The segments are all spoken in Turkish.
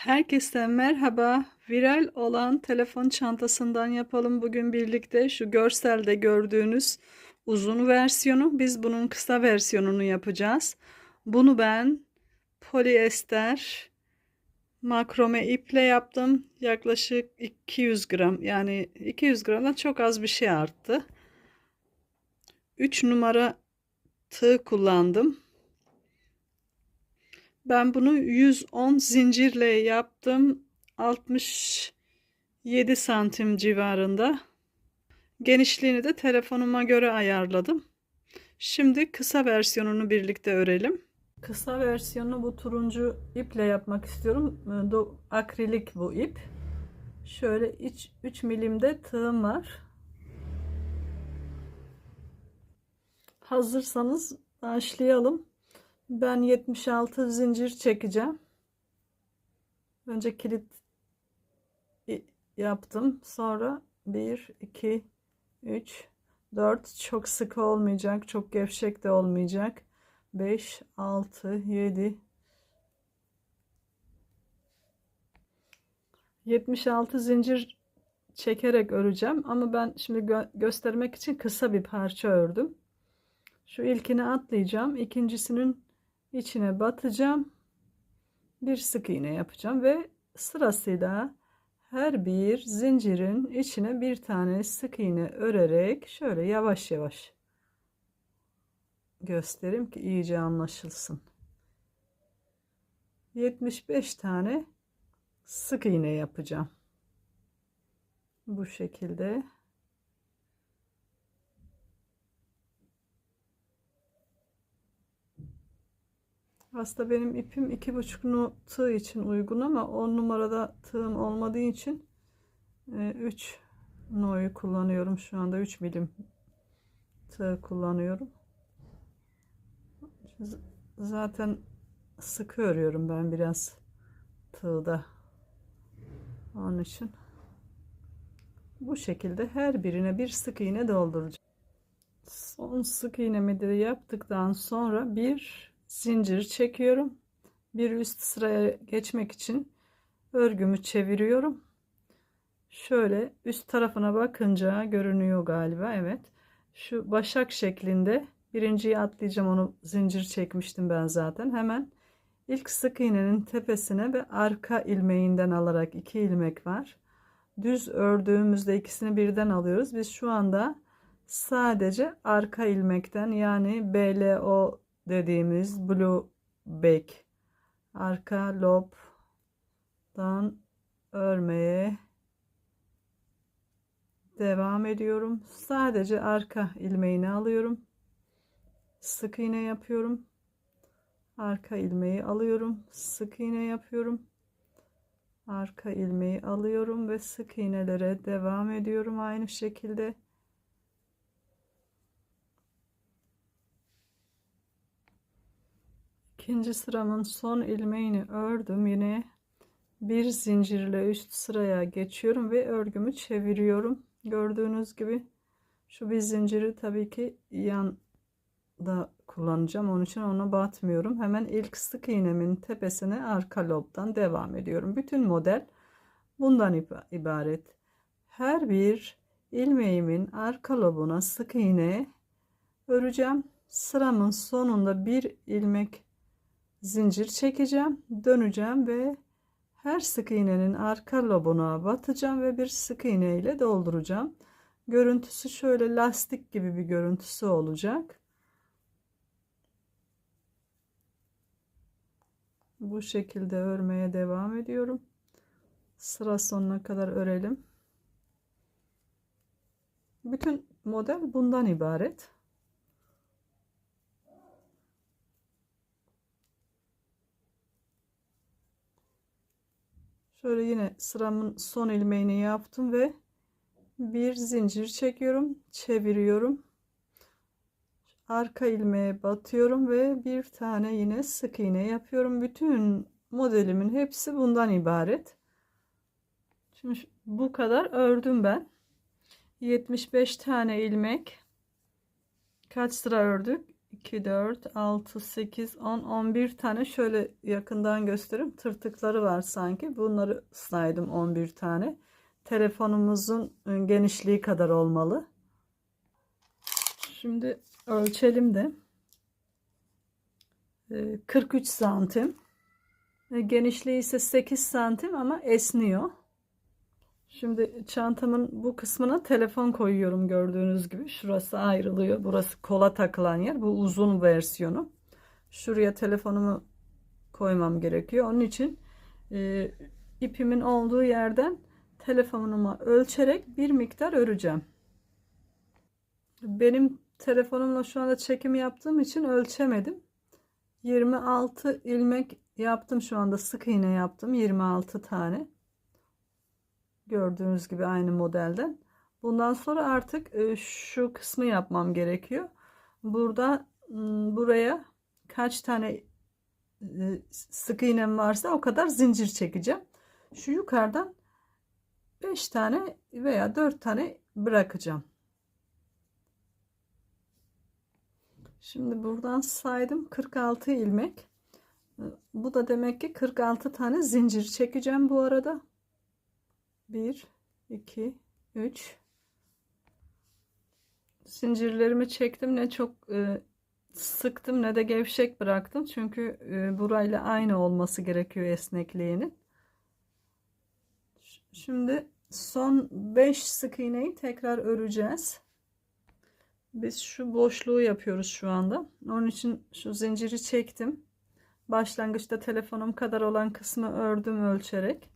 Herkese merhaba. Viral olan telefon çantasından yapalım bugün birlikte. Şu görselde gördüğünüz uzun versiyonu. Biz bunun kısa versiyonunu yapacağız. Bunu ben polyester makrome iple yaptım. Yaklaşık 200 gram yani 200 gramdan çok az bir şey arttı. 3 numara tığ kullandım. Ben bunu 110 zincirle yaptım. 67 santim civarında. Genişliğini de telefonuma göre ayarladım. Şimdi kısa versiyonunu birlikte örelim. Kısa versiyonu bu turuncu iple yapmak istiyorum. Akrilik bu ip. Şöyle 3 milimde tığım var. Hazırsanız başlayalım. Ben 76 zincir çekeceğim. Önce kilit yaptım. Sonra 1, 2, 3, 4 çok sıkı olmayacak. Çok gevşek de olmayacak. 5, 6, 7, 76 zincir çekerek öreceğim. Ama ben şimdi gö göstermek için kısa bir parça ördüm. Şu ilkini atlayacağım. İkincisinin içine batacağım. Bir sık iğne yapacağım ve sırasıyla her bir zincirin içine bir tane sık iğne örerek şöyle yavaş yavaş göstereyim ki iyice anlaşılsın. 75 tane sık iğne yapacağım. Bu şekilde Aslında benim ipim iki buçuk tığ için uygun ama 10 numarada tığım olmadığı için 3 e, nu'yu kullanıyorum şu anda 3 milim tığ kullanıyorum. Zaten sıkı örüyorum ben biraz tığda. Onun için bu şekilde her birine bir sık iğne dolduracağım. Son sık iğnemi de yaptıktan sonra bir zincir çekiyorum. Bir üst sıraya geçmek için örgümü çeviriyorum. Şöyle üst tarafına bakınca görünüyor galiba. Evet. Şu başak şeklinde birinciyi atlayacağım. Onu zincir çekmiştim ben zaten. Hemen ilk sık iğnenin tepesine ve arka ilmeğinden alarak iki ilmek var. Düz ördüğümüzde ikisini birden alıyoruz. Biz şu anda sadece arka ilmekten yani BLO dediğimiz blue back arka lobdan örmeye devam ediyorum. Sadece arka ilmeğini alıyorum. Sık iğne yapıyorum. Arka ilmeği alıyorum. Sık iğne yapıyorum. Arka ilmeği alıyorum ve sık iğnelere devam ediyorum aynı şekilde. İkinci sıramın son ilmeğini ördüm. Yine bir zincirle üst sıraya geçiyorum ve örgümü çeviriyorum. Gördüğünüz gibi şu bir zinciri tabii ki yan da kullanacağım. Onun için ona batmıyorum. Hemen ilk sık iğnemin tepesine arka lobdan devam ediyorum. Bütün model bundan ibaret. Her bir ilmeğimin arka lobuna sık iğne öreceğim. Sıramın sonunda bir ilmek zincir çekeceğim döneceğim ve her sık iğnenin arka lobuna batacağım ve bir sık iğne ile dolduracağım. Görüntüsü şöyle lastik gibi bir görüntüsü olacak. Bu şekilde örmeye devam ediyorum. Sıra sonuna kadar örelim. Bütün model bundan ibaret Şöyle yine sıramın son ilmeğini yaptım ve bir zincir çekiyorum, çeviriyorum. Arka ilmeğe batıyorum ve bir tane yine sık iğne yapıyorum. Bütün modelimin hepsi bundan ibaret. Şimdi bu kadar ördüm ben. 75 tane ilmek. Kaç sıra ördük? 2, 4, 6, 8, 10, 11 tane şöyle yakından göstereyim. Tırtıkları var sanki. Bunları saydım 11 tane. Telefonumuzun e, genişliği kadar olmalı. Şimdi ölçelim de. E, 43 santim. E, Genişliği ise 8 santim ama esniyor. Şimdi çantamın bu kısmına telefon koyuyorum gördüğünüz gibi. Şurası ayrılıyor. Burası kola takılan yer. Bu uzun versiyonu. Şuraya telefonumu koymam gerekiyor. Onun için e, ipimin olduğu yerden telefonuma ölçerek bir miktar öreceğim. Benim telefonumla şu anda çekim yaptığım için ölçemedim. 26 ilmek yaptım şu anda sık iğne yaptım 26 tane. Gördüğünüz gibi aynı modelden. Bundan sonra artık e, şu kısmı yapmam gerekiyor. Burada buraya kaç tane e, sık iğnem varsa o kadar zincir çekeceğim. Şu yukarıdan 5 tane veya 4 tane bırakacağım. Şimdi buradan saydım 46 ilmek. Bu da demek ki 46 tane zincir çekeceğim bu arada. 1 2 3 zincirlerimi çektim. Ne çok e, sıktım ne de gevşek bıraktım. Çünkü e, burayla aynı olması gerekiyor esnekliğinin. Şimdi son 5 sık iğneyi tekrar öreceğiz. Biz şu boşluğu yapıyoruz şu anda. Onun için şu zinciri çektim. Başlangıçta telefonum kadar olan kısmı ördüm ölçerek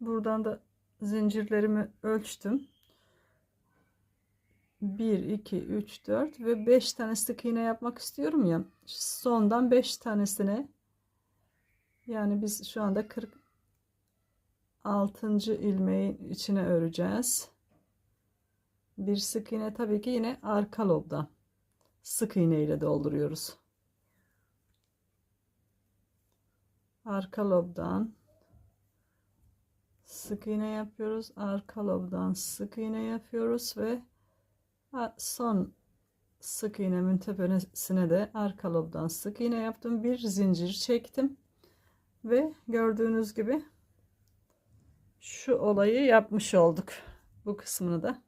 Buradan da zincirlerimi ölçtüm. 1, 2, 3, 4 ve 5 tane sık iğne yapmak istiyorum ya. Sondan 5 tanesine yani biz şu anda 46. ilmeğin içine öreceğiz. Bir sık iğne tabii ki yine arka lobdan sık iğne ile dolduruyoruz. Arka lobdan sık iğne yapıyoruz. Arka lobdan sık iğne yapıyoruz ve son sık iğnemin tepesine de arka lobdan sık iğne yaptım. Bir zincir çektim. Ve gördüğünüz gibi şu olayı yapmış olduk. Bu kısmını da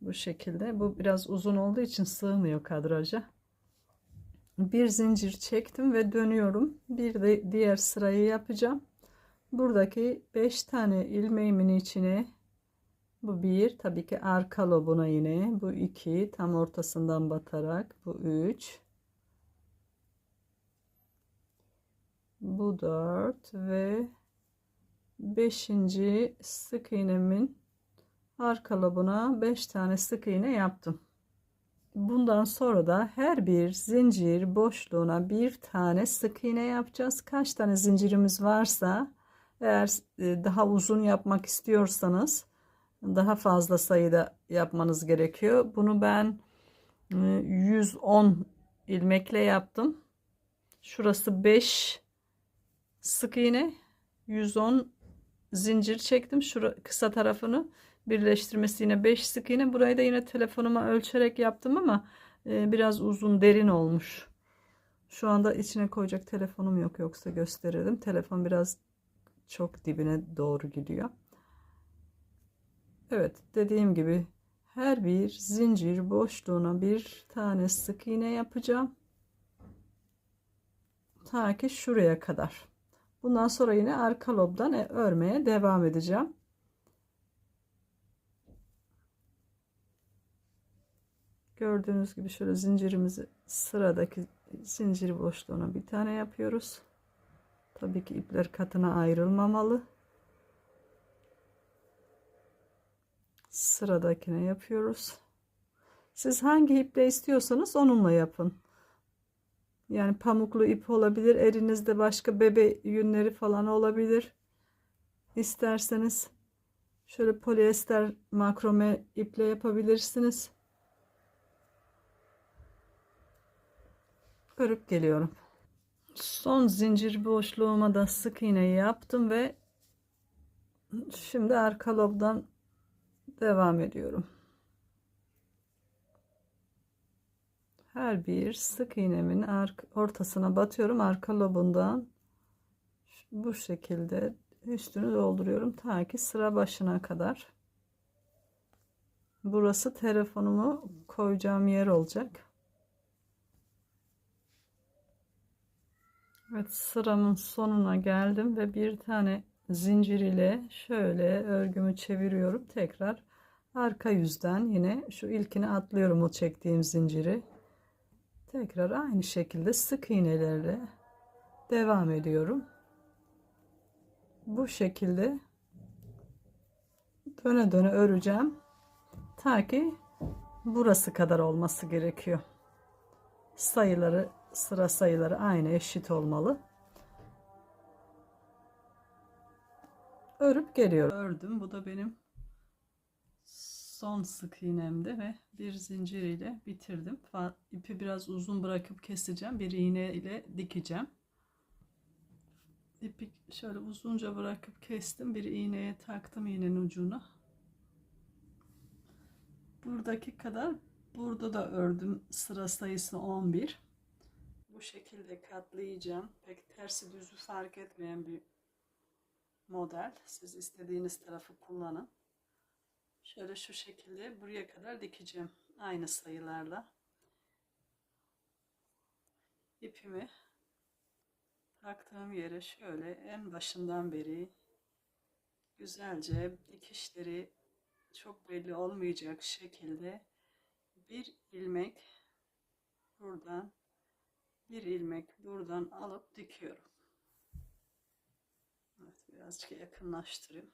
bu şekilde. Bu biraz uzun olduğu için sığmıyor kadraja. Bir zincir çektim ve dönüyorum. Bir de diğer sırayı yapacağım buradaki 5 tane ilmeğimin içine bu bir tabii ki arka lobuna yine bu iki tam ortasından batarak bu üç bu dört ve beşinci sık iğnemin arka lobuna 5 tane sık iğne yaptım. Bundan sonra da her bir zincir boşluğuna bir tane sık iğne yapacağız. Kaç tane zincirimiz varsa eğer e, daha uzun yapmak istiyorsanız daha fazla sayıda yapmanız gerekiyor. Bunu ben 110 e, ilmekle yaptım. Şurası 5 sık iğne 110 zincir çektim. Şu kısa tarafını birleştirmesi yine 5 sık iğne. Burayı da yine telefonuma ölçerek yaptım ama e, biraz uzun derin olmuş. Şu anda içine koyacak telefonum yok yoksa gösteririm. Telefon biraz çok dibine doğru gidiyor. Evet dediğim gibi her bir zincir boşluğuna bir tane sık iğne yapacağım. Ta ki şuraya kadar. Bundan sonra yine arka lobdan e, örmeye devam edeceğim. Gördüğünüz gibi şöyle zincirimizi sıradaki zincir boşluğuna bir tane yapıyoruz. Tabii ki ipler katına ayrılmamalı. Sıradakine yapıyoruz. Siz hangi iple istiyorsanız onunla yapın. Yani pamuklu ip olabilir. Elinizde başka bebe yünleri falan olabilir. İsterseniz şöyle polyester makrome iple yapabilirsiniz. Örüp geliyorum son zincir boşluğuma da sık iğne yaptım ve şimdi arka lobdan devam ediyorum. her bir sık iğnemin ortasına batıyorum arka lobundan bu şekilde üstünü dolduruyorum ta ki sıra başına kadar. Burası telefonumu koyacağım yer olacak. Evet sıramın sonuna geldim ve bir tane zincir ile şöyle örgümü çeviriyorum. Tekrar arka yüzden yine şu ilkini atlıyorum o çektiğim zinciri. Tekrar aynı şekilde sık iğnelerle devam ediyorum. Bu şekilde döne döne öreceğim. Ta ki burası kadar olması gerekiyor. Sayıları sıra sayıları aynı eşit olmalı. Örüp geliyorum. Ördüm. Bu da benim son sık iğnemdi ve bir zincir ile bitirdim. İpi biraz uzun bırakıp keseceğim. Bir iğne ile dikeceğim. İpi şöyle uzunca bırakıp kestim. Bir iğneye taktım iğnenin ucuna. Buradaki kadar burada da ördüm. Sıra sayısı 11. Şekilde katlayacağım. Pek tersi düzü fark etmeyen bir model. Siz istediğiniz tarafı kullanın. Şöyle şu şekilde buraya kadar dikeceğim. Aynı sayılarla. İpimi taktığım yere şöyle en başından beri güzelce dikişleri çok belli olmayacak şekilde bir ilmek buradan bir ilmek buradan alıp dikiyorum. Evet birazcık yakınlaştırayım.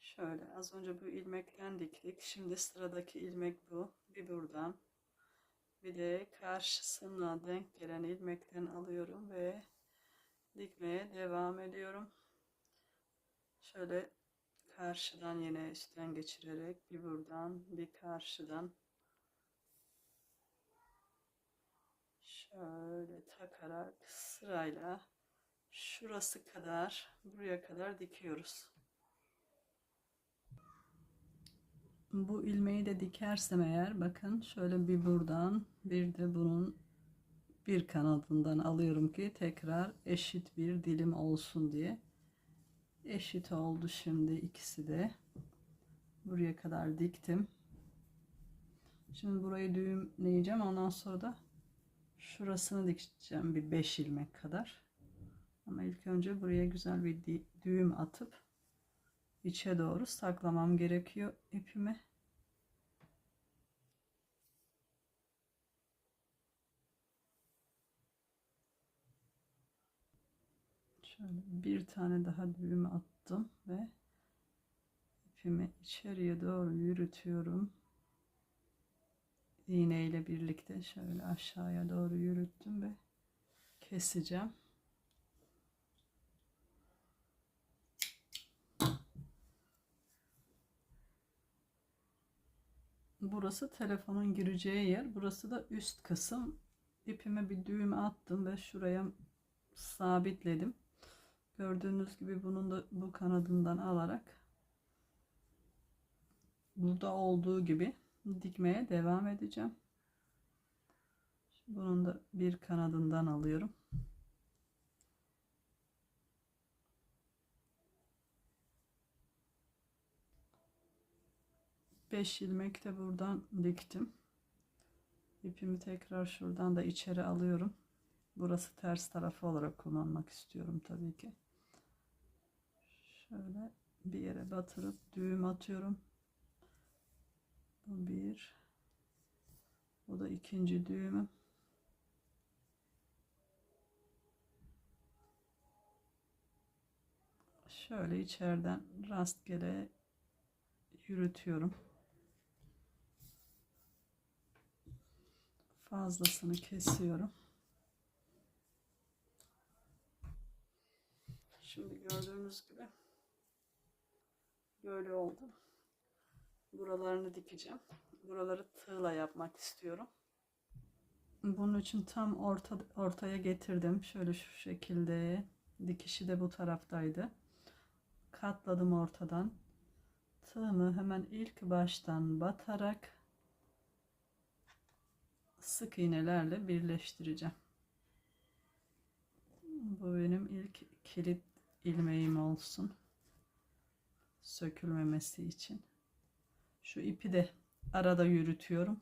Şöyle az önce bu ilmekten diktik. Şimdi sıradaki ilmek bu. Bir buradan bir de karşısına denk gelen ilmekten alıyorum ve dikmeye devam ediyorum. Şöyle karşıdan yine üstten geçirerek bir buradan bir karşıdan şöyle takarak sırayla şurası kadar buraya kadar dikiyoruz. Bu ilmeği de dikersem eğer bakın şöyle bir buradan bir de bunun bir kanadından alıyorum ki tekrar eşit bir dilim olsun diye. Eşit oldu şimdi ikisi de. Buraya kadar diktim. Şimdi burayı düğümleyeceğim. Ondan sonra da şurasını dikeceğim bir 5 ilmek kadar. Ama ilk önce buraya güzel bir düğüm atıp içe doğru saklamam gerekiyor ipimi. Şöyle bir tane daha düğüm attım ve ipimi içeriye doğru yürütüyorum. İğne birlikte şöyle aşağıya doğru yürüttüm ve keseceğim. Burası telefonun gireceği yer. Burası da üst kısım. İpime bir düğüm attım ve şuraya sabitledim. Gördüğünüz gibi bunun da bu kanadından alarak burada olduğu gibi dikmeye devam edeceğim. Bunun da bir kanadından alıyorum. Beş ilmek de buradan diktim. İpimi tekrar şuradan da içeri alıyorum. Burası ters tarafı olarak kullanmak istiyorum tabii ki. Şöyle bir yere batırıp düğüm atıyorum. Bir. Bu da ikinci düğümüm. Şöyle içeriden rastgele yürütüyorum. Fazlasını kesiyorum. Şimdi gördüğünüz gibi böyle oldu. Buralarını dikeceğim. Buraları tığla yapmak istiyorum. Bunun için tam orta, ortaya getirdim. Şöyle şu şekilde. Dikişi de bu taraftaydı. Katladım ortadan. Tığımı hemen ilk baştan batarak sık iğnelerle birleştireceğim. Bu benim ilk kilit ilmeğim olsun. Sökülmemesi için. Şu ipi de arada yürütüyorum.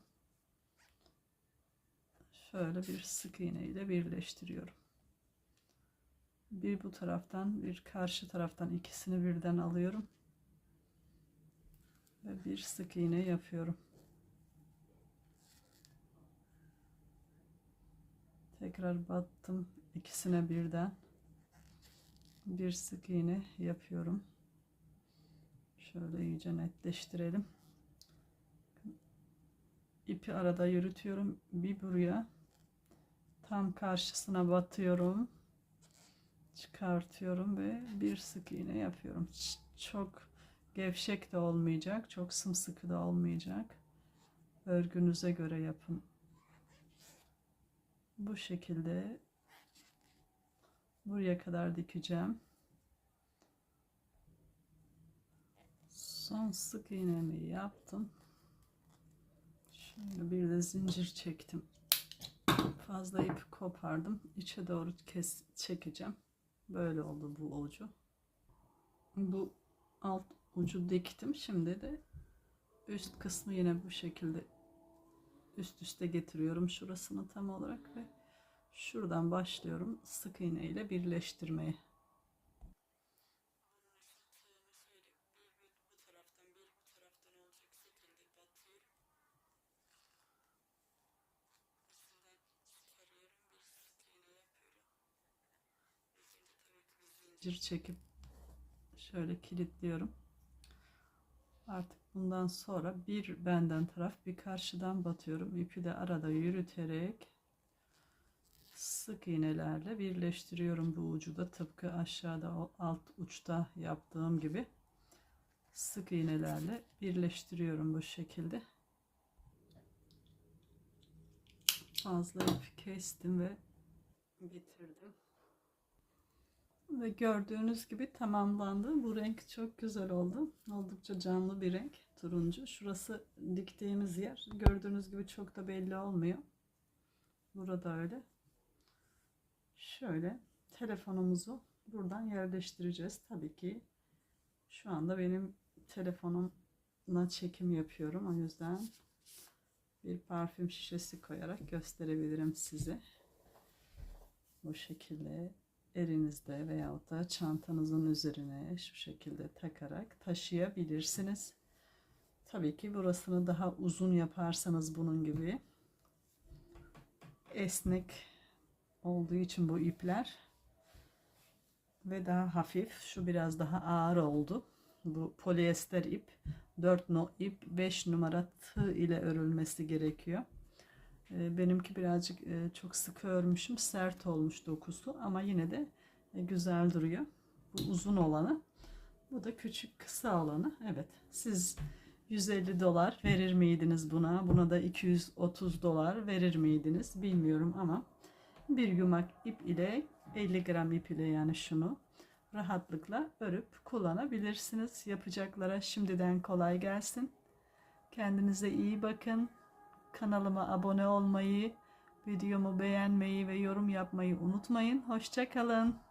Şöyle bir sık iğne ile birleştiriyorum. Bir bu taraftan bir karşı taraftan ikisini birden alıyorum. Ve bir sık iğne yapıyorum. Tekrar battım ikisine birden. Bir sık iğne yapıyorum. Şöyle iyice netleştirelim. İpi arada yürütüyorum. Bir buraya tam karşısına batıyorum. Çıkartıyorum ve bir sık iğne yapıyorum. Çok gevşek de olmayacak, çok sımsıkı da olmayacak. Örgünüze göre yapın. Bu şekilde buraya kadar dikeceğim. Son sık iğnemi yaptım. Şöyle bir de zincir çektim. Fazla ip kopardım. İçe doğru kes çekeceğim. Böyle oldu bu ucu. Bu alt ucu diktim. Şimdi de üst kısmı yine bu şekilde üst üste getiriyorum şurasını tam olarak ve şuradan başlıyorum sık iğne ile birleştirmeye. Zincir çekip şöyle kilitliyorum. Artık bundan sonra bir benden taraf bir karşıdan batıyorum. İpi de arada yürüterek sık iğnelerle birleştiriyorum bu ucu da tıpkı aşağıda alt uçta yaptığım gibi sık iğnelerle birleştiriyorum bu şekilde. Fazla ip kestim ve bitirdim. Ve gördüğünüz gibi tamamlandı. Bu renk çok güzel oldu. Oldukça canlı bir renk. Turuncu. Şurası diktiğimiz yer. Gördüğünüz gibi çok da belli olmuyor. Burada öyle. Şöyle telefonumuzu buradan yerleştireceğiz. Tabii ki şu anda benim telefonumla çekim yapıyorum. O yüzden bir parfüm şişesi koyarak gösterebilirim size. Bu şekilde elinizde veyahut da çantanızın üzerine şu şekilde takarak taşıyabilirsiniz. Tabii ki burasını daha uzun yaparsanız bunun gibi esnek olduğu için bu ipler ve daha hafif şu biraz daha ağır oldu. Bu polyester ip 4 no ip 5 numara tığ ile örülmesi gerekiyor. E, Benimki birazcık e, çok sıkı örmüşüm. Sert olmuş dokusu ama yine de e, güzel duruyor. Bu uzun olanı. Bu da küçük kısa olanı. Evet. Siz 150 dolar verir miydiniz buna? Buna da 230 dolar verir miydiniz? Bilmiyorum ama bir yumak ip ile 50 gram ip ile yani şunu rahatlıkla örüp kullanabilirsiniz. Yapacaklara şimdiden kolay gelsin. Kendinize iyi bakın. Kanalıma abone olmayı, videomu beğenmeyi ve yorum yapmayı unutmayın. Hoşçakalın.